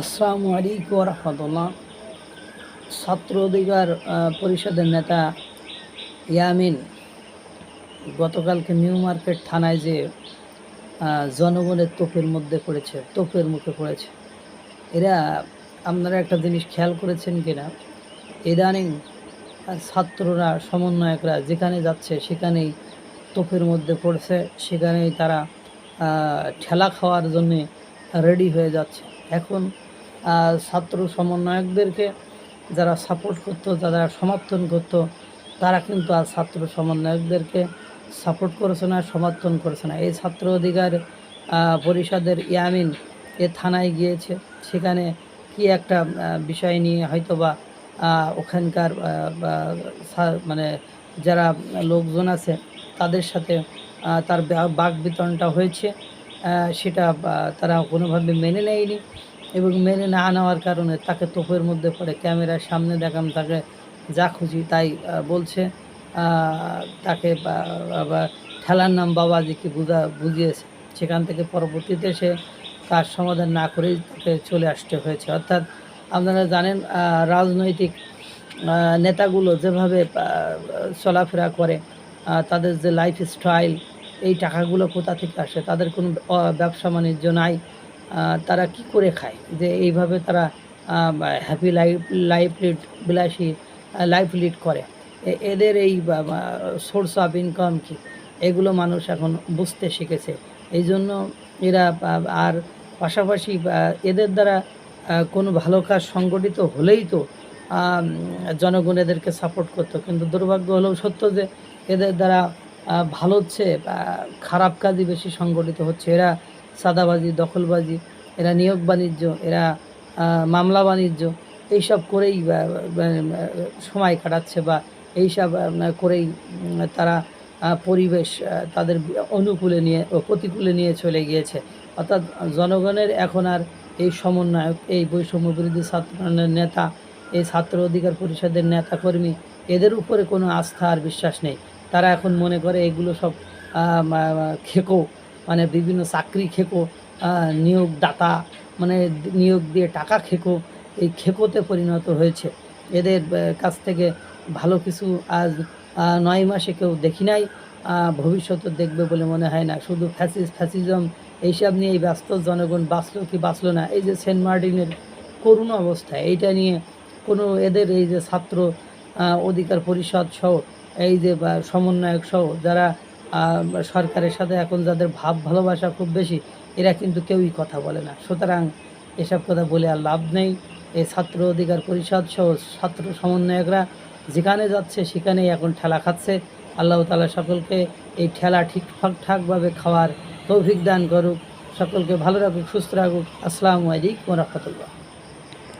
আসসালামু আলাইকুম রহমতুল্লাহ ছাত্র অধিকার পরিষদের নেতা ইয়ামিন গতকালকে নিউ মার্কেট থানায় যে জনগণের তোপের মধ্যে পড়েছে, তোপের মুখে পড়েছে। এরা আপনারা একটা জিনিস খেয়াল করেছেন কিনা? ইদানিং ছাত্ররা, সমন্বয়করা যেখানে যাচ্ছে সেখানেই তোপের মধ্যে পড়ছে, সেখানেই তারা ঠেলা খাওয়ার জন্যে রেডি হয়ে যাচ্ছে। এখন ছাত্র সমন্বয়কদেরকে যারা সাপোর্ট করতো, যারা সমর্থন করতো, তারা কিন্তু আর ছাত্র সমন্বয়কদেরকে সাপোর্ট করেছে না, সমর্থন করেছে না। এই ছাত্র অধিকার পরিষদের ইয়ামিন এ থানায় গিয়েছে। সেখানে কি একটা বিষয় নিয়ে হয়তোবা ওখানকার মানে যারা লোকজন আছে, তাদের সাথে তার বাক বিতরণটা হয়েছে। সেটা তারা কোনোভাবে মেনে নেয়নি। এবং মেনে না নেওয়ার কারণে তাকে তোপের মধ্যে পড়ে, ক্যামেরার সামনে দেখাম তাকে যা খুশি তাই বলছে। তাকে ঠেলার নাম বাবাজিকে বুঝা, বুঝিয়েছে। সেখান থেকে পরবর্তীতে সে তার সমাধান না করেই তাকে চলে আসতে হয়েছে। অর্থাৎ আপনারা জানেন রাজনৈতিক নেতাগুলো যেভাবে চলাফেরা করে তাদের যে লাইফ স্টাইল এই টাকাগুলো কোথা থেকে আসে? তাদের কোনো ব্যবসা বাণিজ্য নাই। তারা কি করে খায়? যে এইভাবে তারা হ্যাপি লাইফ লাইফ লিড বিলাসী লাইফ লিড করে। এদের এই সোর্স অফ ইনকাম কি? এগুলো মানুষ এখন বুঝতে শিখেছে। এই জন্য এরা আর পাশাপাশি এদের দ্বারা কোনো ভালো কাজ সংগঠিত হলেই তো জনগণ এদেরকে সাপোর্ট করতো। কিন্তু দুর্ভাগ্য হলেও সত্য যে, এদের দ্বারা ভালো হচ্ছে খারাপ কাজই বেশি সংগঠিত হচ্ছে। এরা সাদাবাজি দখলবাজি এরা নিয়োগ বাণিজ্য এরা মামলা বাণিজ্য এইসব করেই বা, সময় কাটাচ্ছে বা এইসব করেই তারা পরিবেশ তাদের অনুকূলে নিয়ে ও প্রতিকূলে নিয়ে চলে গিয়েছে। অর্থাৎ জনগণের এখন আর এই সমন্বয়ক এই বৈষম্য বিরোধী ছাত্র নেতা এই ছাত্র অধিকার পরিষদের নেতাকর্মী এদের উপরে কোনো আস্থা আর বিশ্বাস নেই। তারা এখন মনে করে এগুলো সব খেকো। মানে বিভিন্ন চাকরি খেকো আহ, নিয়োগ দাতা মানে নিয়োগ দিয়ে টাকা খেকো এই খেকোতে পরিণত হয়েছে। এদের কাছ থেকে ভালো কিছু আজ নয় মাসে কেউ দেখি নাই ভবিষ্যতে দেখবে বলে মনে হয় না। শুধু ফ্যাসিস ফ্যাসিজম এইসব নিয়েই ব্যস্ত জনগণ বাঁচলো কি বাঁচলো না। এই যে সেন্ট মার্টিনের করুণ অবস্থা এইটা নিয়ে কোনো এদের এই যে ছাত্র অধিকার পরিষদ সহ এই যে সমন্বয়ক সহ যারা সরকারের সাথে এখন যাদের ভাব ভালোবাসা খুব বেশি, এরা কিন্তু কেউই কথা বলে না। সুতরাং এসব কথা বলে আর লাভ নেই। এই ছাত্র অধিকার পরিষদ সহ ছাত্র সমন্বয়করা যেখানে যাচ্ছে সেখানেই এখন ঠেলা খাচ্ছে। আল্লাহ তালা সকলকে এই ঠেলা ঠিকঠাক ঠাকভাবে খাওয়ার তৌফিক দান করুক। সকলকে ভালো রাখুক, সুস্থ রাখুক। আসসালামু আলাইকুম রহমতুল্লাহ।